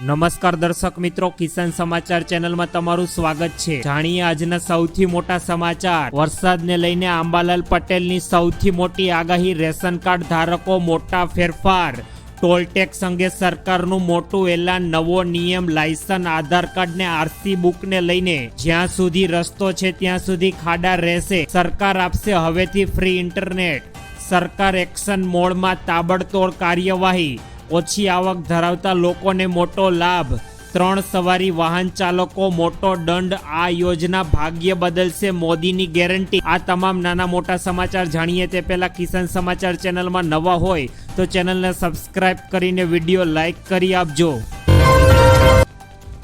નમસ્કાર દર્શક મિત્રો, કિસાન સમાચાર ચેનલમાં તમારું સ્વાગત છે. જાણીએ આજના સૌથી મોટા સમાચાર. વરસાદને લઈને આંબાલાલ પટેલની સૌથી મોટી આગાહી રેશન કાર્ડ ધારકો મોટા ફેરફાર. ટોલ ટેક્સ અંગે સરકારનું મોટું એલાન, નવો નિયમ લાયસન આધાર કાર્ડ ને આરસી બુકને લઈને. જ્યાં સુધી રસ્તો છે, ત્યાં સુધી ખાડા રહેશે. સરકાર આપશે હવેથી ફ્રી ઇન્ટરનેટ. સરકાર એક્શન મોડમાં તાબડતોડ કાર્યવાહી. ઓછી આવક ધરાવતા લોકોને મોટો લાભ. ત્રણ સવારી વાહન ચાલકો મોટો દંડ. આ યોજના ભાગ્ય બદલશે મોદીની ગેરંટી. આ તમામ નાના મોટા સમાચાર જાણીએ તે પહેલાં કિસાન સમાચાર ચેનલમાં નવા હોય તો ચેનલને સબસ્ક્રાઇબ કરીને વીડિયો લાઈક કરી આપજો.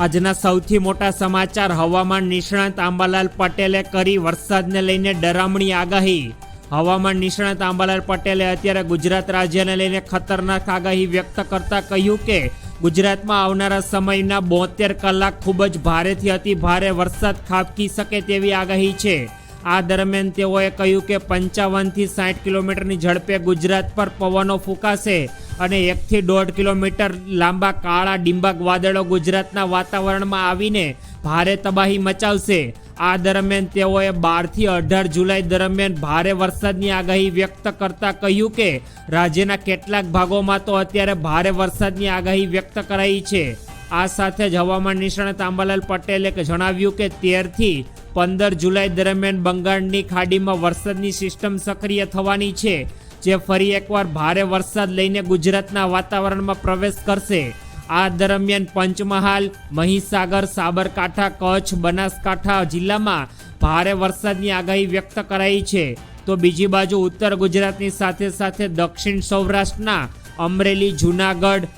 આજના સૌથી મોટા સમાચાર હવામાન નિષ્ણાત આંબાલાલ પટેલે કરી વરસાદને લઈને ડરામણી આગાહી. હવામાન નિષ્ણાત આંબાલાલ પટેલે અત્યારે ગુજરાત રાજ્યને લઈને ખતરનાક આગાહી વ્યક્ત કરતા કહ્યું કે, ગુજરાતમાં આવનારા સમયના બોતેર કલાક ખૂબ જ ભારેથી અતિ ભારે વરસાદ ખાબકી શકે તેવી આગાહી છે. આ દરમિયાન તેઓએ કહ્યું કે પંચાવનથી સાઠ કિલોમીટરની ઝડપે ગુજરાત પર પવનો ફૂંકાશે. અને એકથી દોઢ કિલોમીટર લાંબા કાળા ડિંબક વાદળો ગુજરાતના વાતાવરણમાં આવીને ભારે તબાહી મચાવશે. આ દરમિયાન તેઓએ બારથી અઢાર જુલાઈ દરમિયાન ભારે વરસાદની આગાહી વ્યક્ત કરતા કહ્યું કે, રાજ્યના કેટલાક ભાગોમાં તો અત્યારે ભારે વરસાદની આગાહી વ્યક્ત કરાઈ છે. આ સાથે જ હવામાન નિષ્ણાત આંબાલાલ પટેલે જણાવ્યું કે, તેરથી પંદર જુલાઈ દરમિયાન બંગાળની ખાડીમાં વરસાદની સિસ્ટમ સક્રિય થવાની છે. જે ફરી એકવાર ભારે વરસાદ લઈને ગુજરાતના વાતાવરણમાં પ્રવેશ કરશે. આ દરમિયાન પંચમહાલ, મહીસાગર, સાબરકાંઠા, કચ્છ, બનાસકાંઠા જિલ્લામાં ભારે વરસાદની આગાહી વ્યક્ત કરાઈ છે. તો બીજી બાજુ ઉત્તર ગુજરાતની સાથે સાથે દક્ષિણ સૌરાષ્ટ્રના અમરેલી, જૂનાગઢ,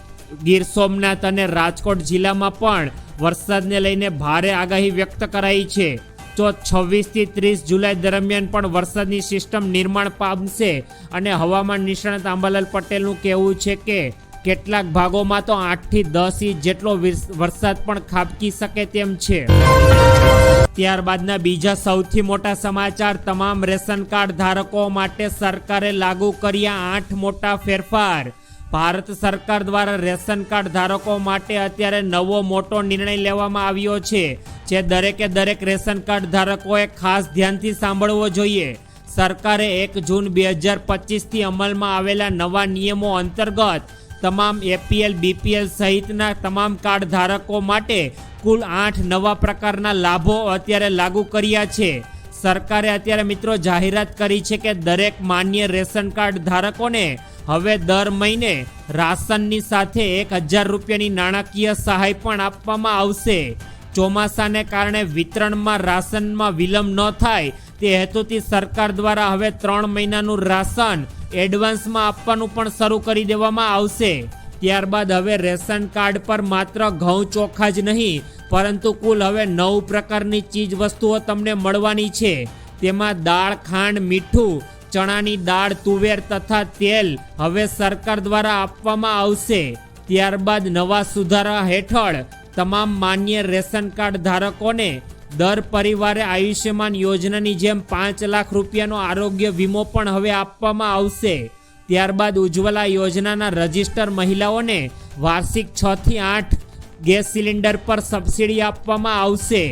ગીર સોમનાથ અને રાજકોટ જિલ્લામાં પણ વરસાદને લઈને ભારે આગાહી વ્યક્ત કરાઈ છે. તો છવ્વીસથી ત્રીસ જુલાઈ દરમિયાન પણ વરસાદની સિસ્ટમ નિર્માણ પામશે અને હવામાન નિષ્ણાત આંબાલાલ પટેલનું કહેવું છે કે કેટલાક ભાગોમાં તો આઠથી દસ ઇંચ જેટલો વરસાદ પણ ખાબકી શકે તેમ છે. ત્યારબાદના બીજા સૌથી મોટા સમાચાર, તમામ રેશન કાર્ડ ધારકો માટે સરકારે લાગુ કર્યા આઠ મોટા ફેરફાર. ભારત સરકાર દ્વારા રેશન કાર્ડ ધારકો માટે અત્યારે નવો મોટો નિર્ણય લેવામાં આવ્યો છે, જે દરેકે દરેક રેશન કાર્ડ ધારકોએ ખાસ ધ્યાનથી સાંભળવો જોઈએ. સરકારે એક જૂન બે હજાર પચીસથી અમલમાં આવેલા નવા નિયમો અંતર્ગત તમામ એપીએલ, બીપીએલ સહિતના તમામ કાર્ડ ધારકો માટે કુલ આઠ નવા પ્રકારના લાભો અત્યારે લાગુ કર્યા છે. સરકારે અત્યારે મિત્રો જાહેરાત કરી છે કે દરેક માન્ય રેશન કાર્ડ ધારકોને હવે દર મહિને રાશનની સાથે એક હજાર રૂપિયાની નાણાકીય સહાય પણ આપવામાં આવશે. ચોમાસાને કારણે વિતરણમાં રાશનમાં વિલંબ ન થાય, તે હેતુથી સરકાર દ્વારા હવે ત્રણ મહિનાનું રાશન એડવાન્સમાં આપવાનું પણ શરૂ કરી દેવામાં આવશે. ત્યારબાદ હવે રેશન કાર્ડ પર માત્ર ઘઉં ચોખા જ નહીં, પરંતુ કુલ હવે નવ પ્રકારની ચીજ વસ્તુઓ તમને મળવાની છે. તેમાં દાળ, ખાંડ, મીઠું, ચણાની દાળ, તુવેર તથા તેલ હવે સરકાર દ્વારા આપવામાં આવશે. ત્યારબાદ નવા સુધારા હેઠળ તમામ માન્ય રેશન કાર્ડ ધારકોને દર પરિવારે આયુષ્યમાન યોજનાની જેમ પાંચ લાખ રૂપિયાનો આરોગ્ય વીમો પણ હવે આપવામાં આવશે. ત્યારબાદ ઉજ્જવલા યોજનાના રજિસ્ટર મહિલાઓને વાર્ષિક છ થી આઠ ગેસ સિલિન્ડર પર સબસિડી આપવામાં આવશે.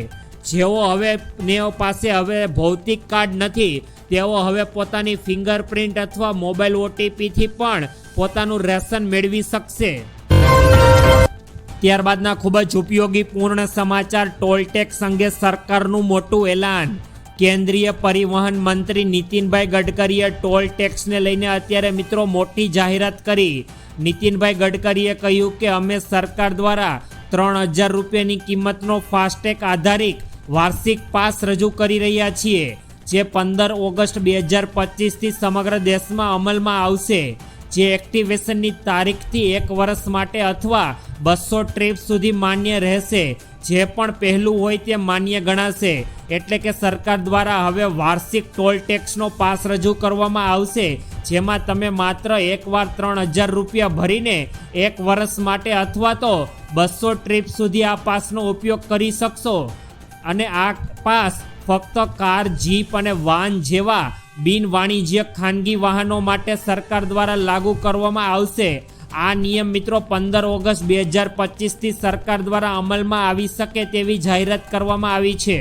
જેઓ હવે નેઓ પાસે હવે ભૌતિક કાર્ડ નથી, તેઓ હવે પોતાની ફિંગરપ્રિન્ટ અથવા મોબાઈલ ઓટીપીથી પણ પોતાનું રેશન મેળવી શકશે. ત્યારબાદના ખૂબ જ ઉપયોગી પૂર્ણ સમાચાર ટોલટેક્સ અંગે સરકારનું મોટું એલાન. કેન્દ્રીય પરિવહન મંત્રી નીતિનભાઈ ગડકરીએ ટોલ ટેક્સને લઈને અત્યારે મિત્રો મોટી જાહેરાત કરી. નીતિનભાઈ ગડકરીએ કહ્યું કે અમે સરકાર દ્વારા ત્રણ હજાર રૂપિયાની કિંમતનો ફાસ્ટેગ આધારિત વાર્ષિક પાસ રજૂ કરી રહ્યા છીએ, જે પંદર ઓગસ્ટ બે હજાર પચીસથી સમગ્ર દેશમાં અમલમાં આવશે. જે એક્ટિવેશનની તારીખથી એક વર્ષ માટે અથવા બસો ટ્રીપ સુધી માન્ય રહેશે. જે પણ પહેલું હોય તે માન્ય ગણાશે. એટલે કે સરકાર દ્વારા હવે વાર્ષિક ટોલ ટેક્સનો પાસ રજૂ કરવામાં આવશે, જેમાં તમે માત્ર એકવાર ત્રણ હજાર રૂપિયા ભરીને એક વર્ષ માટે અથવા તો બસો ટ્રીપ સુધી આ પાસનો ઉપયોગ કરી શકશો. અને આ પાસ ફક્ત કાર, જીપ અને વાન જેવા બિન વાણિજ્યક ખાનગી વાહનો માટે સરકાર દ્વારા લાગુ કરવામાં આવશે. આ નિયમ મિત્રો પંદર ઓગસ્ટ બે હજાર પચીસથી સરકાર દ્વારા અમલમાં આવી શકે તેવી જાહેરાત કરવામાં આવી છે.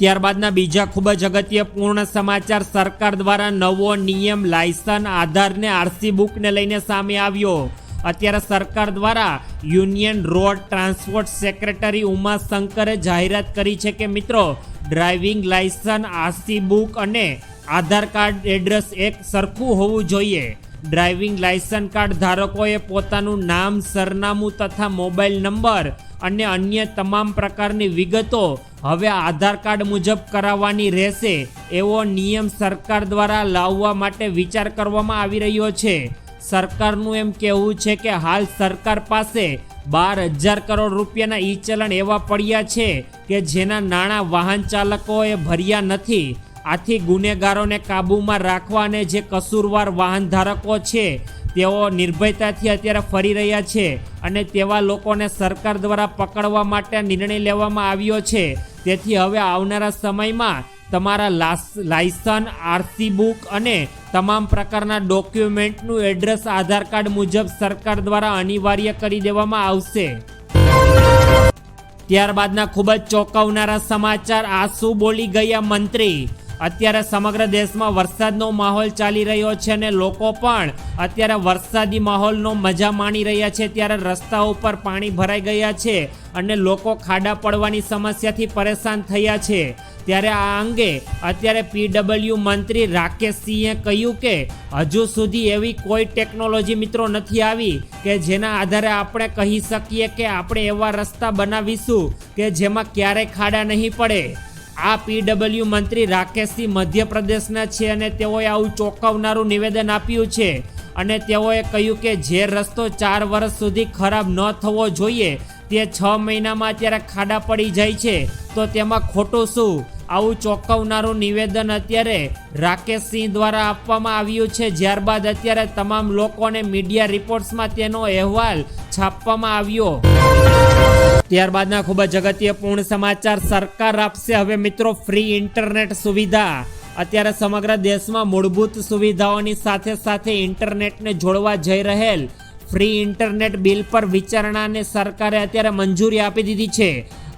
ત્યારબાદના બીજા ખૂબ જ અગત્યપૂર્ણ સમાચાર, સરકાર દ્વારા નવો નિયમ લાયસન આધારને આરસી બુકને લઈને સામે આવ્યો. અત્યારે સરકાર દ્વારા union road transport secretary Uma શંકરે જાહેરાત કરી છે કે, મિત્રો, ડ્રાઇવિંગ લાયસન આરસી બુક અને આધાર કાર્ડ એડ્રેસ એક સરખું હોવું જોઈએ. ડ્રાઇવિંગ લાયસન્સ કાર્ડ ધારકોએ પોતાનું નામ, સરનામું તથા મોબાઈલ નંબર અને અન્ય તમામ પ્રકારની વિગતો હવે આધાર કાર્ડ મુજબ કરાવવાની રહેશે એવો નિયમ સરકાર દ્વારા લાવવા માટે વિચાર કરવામાં આવી રહ્યો છે. સરકારનું એમ કહેવું છે કે હાલ સરકાર પાસે બાર હજાર કરોડ રૂપિયાના ઈ ચલણ એવા પડ્યા છે કે જેના નાણાં વાહન ચાલકોએ ભર્યા નથી. આથી ગુનેગારોને કાબૂમાં રાખવા અને જે કસૂરવાર વાહન ધારકો છે, તેઓ નિર્ભયતાથી અત્યારે ફરી રહ્યા છે અને તેવા લોકોને સરકાર દ્વારા પકડવા માટે નિર્ણય લેવામાં આવ્યો છે. તેથી હવે આવનારા સમયમાં તમારા લાસ- લાયસન આરસી બુક અને તમામ પ્રકારના ડોક્યુમેન્ટનું એડ્રેસ, આધાર કાર્ડ મુજબ સરકાર દ્વારા અનિવાર્ય કરી દેવામાં આવશે. ત્યારબાદના ખૂબ જ ચોંકાવનારા સમાચાર. આ શું બોલી ગયા મંત્રી. અત્યારે સમગ્ર દેશમાં વરસાદનો માહોલ ચાલી રહ્યો છે અને લોકો પણ અત્યારે વરસાદી માહોલનો મજા માણી રહ્યા છે. ત્યારે રસ્તા ઉપર પાણી ભરાઈ ગયા છે અને લોકો ખાડા પડવાની સમસ્યાથી પરેશાન થયા છે. ત્યારે આ અંગે અત્યારે પીડબલ્યુ મંત્રી રાકેશ સિંહે કહ્યું કે હજુ સુધી એવી કોઈ ટેકનોલોજી મિત્રો નથી આવી કે જેના આધારે આપણે કહી શકીએ કે આપણે એવા રસ્તા બનાવીશું કે જેમાં ક્યારેય ખાડા નહીં પડે. આ પીડબલ્યુ મંત્રી રાકેશસિંહ મધ્યપ્રદેશના છે અને તેઓએ આવું ચોંકાવનારું નિવેદન આપ્યું છે. અને તેઓએ કહ્યું કે જે રસ્તો ચાર વર્ષ સુધી ખરાબ ન થવો જોઈએ, તે છ મહિનામાં અત્યારે ખાડા પડી જાય છે. તો તેમાં ખોટું શું? આવું ચોંકાવનારું નિવેદન અત્યારે રાકેશસિંહ દ્વારા આપવામાં આવ્યું છે. ત્યારબાદ અત્યારે તમામ લોકોને મીડિયા રિપોર્ટ્સમાં તેનો અહેવાલ છાપવામાં આવ્યો. ત્યારબાદના ખૂબ જ અગત્યપૂર્ણ સમાચાર. સરકાર આપશે હવે મિત્રો ફ્રી ઇન્ટરનેટ સુવિધા. અત્યારે સમગ્ર દેશમાં મૂળભૂત સુવિધાઓની સાથે સાથે ઇન્ટરનેટને જોડવા જઈ રહેલ ફ્રી ઇન્ટરનેટ બિલ પર વિચારણાને સરકારે અત્યારે મંજૂરી આપી દીધી છે.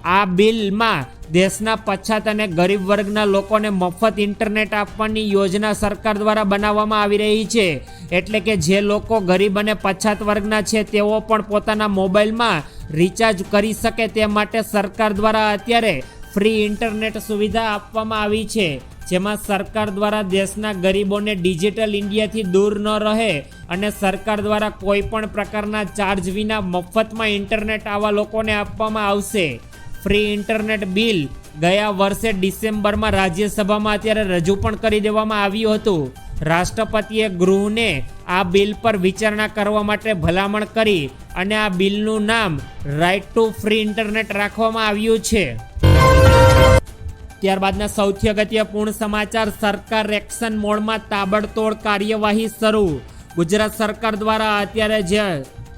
આ બિલમાં દેશના પછાત અને ગરીબ વર્ગના લોકોને મફત ઇન્ટરનેટ આપવાની યોજના સરકાર દ્વારા બનાવવામાં આવી રહી છે. એટલે કે જે લોકો ગરીબ અને પછાત વર્ગના છે, તેઓ પણ પોતાના મોબાઈલમાં રિચાર્જ કરી શકે તે માટે સરકાર દ્વારા અત્યારે ફ્રી ઇન્ટરનેટ સુવિધા આપવામાં આવી છે. જેમાં સરકાર દ્વારા દેશના ગરીબોને ડિજિટલ ઇન્ડિયાથી દૂર ન રહે અને સરકાર દ્વારા કોઈ પણ પ્રકારના ચાર્જ વિના મફતમાં ઇન્ટરનેટ આવા લોકોને આપવામાં આવશે. ફ્રી ઇન્ટરનેટ બિલ ગયા વર્ષે ડિસેમ્બરમાં રાજ્યસભામાં અત્યારે રજૂ પણ કરી દેવામાં આવ્યું હતું. રાષ્ટ્રપતિએ ગૃહને આ બિલ પર વિચારણા કરવા માટે ભલામણ કરી અને આ બિલનું નામ રાઇટ ટુ ફ્રી ઇન્ટરનેટ રાખવામાં આવ્યું છે. ત્યારબાદના સૌથી અગત્યપૂર્ણ સમાચાર, સરકાર એક્શન મોડમાં તાબડતોડ કાર્યવાહી શરૂ. ગુજરાત સરકાર દ્વારા અત્યારે જે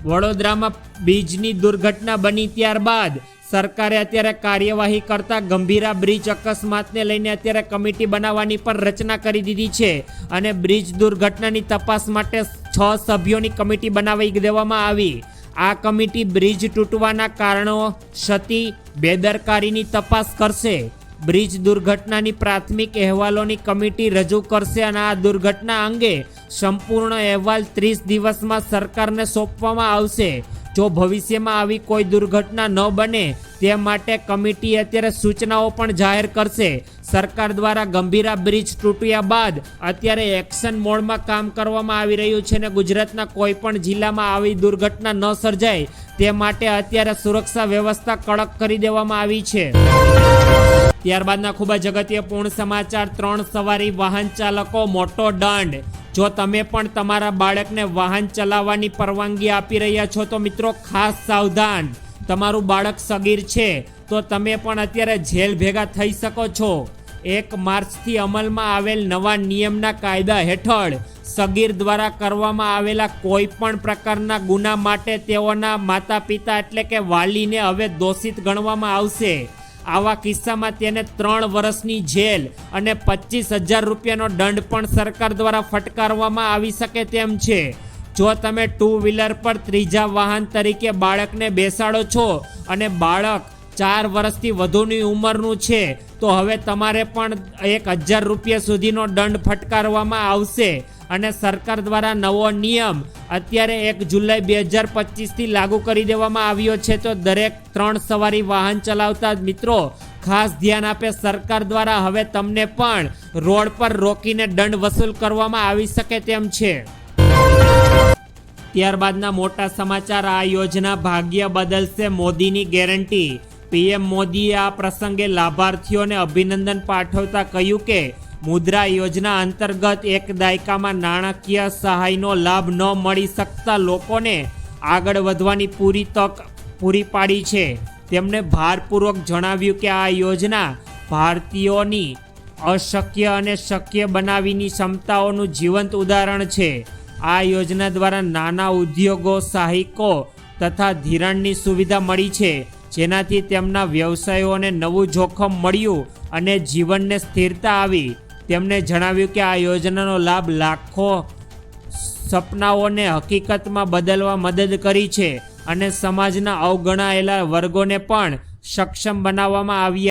વડોદરામાં બ્રિજની દુર્ઘટના બની ત્યારબાદ સરકારે અત્યારે કાર્યવાહી કરતા ગંભીરા બ્રિજ અકસ્માતને લઈને અત્યારે કમિટી બનાવવાની પણ રચના કરી દીધી છે અને બ્રિજ દુર્ઘટનાની તપાસ માટે છ સભ્યોની કમિટી બનાવી દેવામાં આવી. આ કમિટી બ્રિજ તૂટવાના કારણો ક્ષતિ, બેદરકારીની તપાસ કરશે. બ્રિજ દુર્ઘટનાની પ્રાથમિક અહેવાલોની કમિટી રજૂ કરશે અને આ દુર્ઘટના અંગે સંપૂર્ણ અહેવાલ ત્રીસ દિવસમાં સરકારને સોંપવામાં આવશે. જો ભવિષ્યમાં આવી કોઈ દુર્ઘટના ન બને તે માટે કમિટી અત્યારે સૂચનાઓ પણ જાહેર કરશે. સરકાર દ્વારા ગંભીરા બ્રિજ તૂટ્યા બાદ અત્યારે એક્શન મોડમાં કામ કરવામાં આવી રહ્યું છે અને ગુજરાતના કોઈ પણ જિલ્લામાં આવી દુર્ઘટના ન સર્જાય તે માટે અત્યારે સુરક્ષા વ્યવસ્થા કડક કરી દેવામાં આવી છે. ત્યારબાદના ખૂબ જ અગત્યપૂર્ણ સમાચાર, ત્રણ સવારી વાહન ચાલકો, મોટો દંડ. જો તમે પણ તમારા બાળકને વાહન ચલાવવાની પરવાનગી આપી રહ્યા છો, તો મિત્રો ખાસ સાવધાન. તમારું બાળક સગીર છે, તો તમે પણ અત્યારે જેલ ભેગા થઈ શકો છો. એક માર્ચથી અમલમાં આવેલ નવા નિયમના કાયદા હેઠળ સગીર દ્વારા કરવામાં આવેલા કોઈ પણ પ્રકારના ગુના માટે તેઓના માતા પિતા એટલે કે વાલીને હવે દોષિત ગણવામાં આવશે. આવા કિસ્સામાં તેને ત્રણ વર્ષની જેલ અને પચીસ હજાર રૂપિયાનો દંડ પણ સરકાર દ્વારા ફટકારવામાં આવી શકે તેમ છે. જો તમે ટુ વ્હીલર પર ત્રીજા વાહન તરીકે બાળકને બેસાડો છો અને બાળક ચાર વર્ષથી વધુની ઉંમરનું છે, તો હવે તમારે પણ એક હજાર રૂપિયા સુધીનો દંડ ફટકારવામાં આવશે. અને સરકાર દ્વારા નવો નિયમ અત્યારે એક જુલાઈ બે હજાર પચીસથી લાગુ કરી દેવામાં આવ્યો છે. તો દરેક ત્રણ સવારી વાહન ચલાવતા મિત્રો ખાસ ધ્યાન આપે સરકાર દ્વારા. હવે તમને પણ રોડ પર રોકીને દંડ વસૂલ કરવામાં આવી શકે તેમ છે. ત્યારબાદના મોટા સમાચાર, આ યોજના ભાગ્ય બદલશે મોદીની ગેરંટી. પીએમ મોદીએ આ પ્રસંગે લાભાર્થીઓને અભિનંદન પાઠવતા કહ્યું કે મુદ્રા યોજના અંતર્ગત એક દાયકામાં નાણાકીય સહાયનો લાભ ન મળી શકતા લોકોને આગળ વધવાની પૂરી તક પૂરી પાડી છે. તેમણે ભારપૂર્વક જણાવ્યું કે આ યોજના ભારતીયોની અશક્ય અને શક્ય બનાવીની ક્ષમતાઓનું જીવંત ઉદાહરણ છે. આ યોજના દ્વારા નાના ઉદ્યોગો, સહાયકો તથા ધિરાણની સુવિધા મળી છે, જેનાથી તેમના વ્યવસાયોને નવું જોખમ મળ્યું અને જીવનને સ્થિરતા આવી. તેમણે જણાવ્યું કે આ યોજનાનો લાભ લાખો સપનાઓને હકીકતમાં બદલવા મદદ કરી છે અને સમાજના અવગણાયેલા વર્ગોને પણ સક્ષમ બનાવવામાં આવ્યા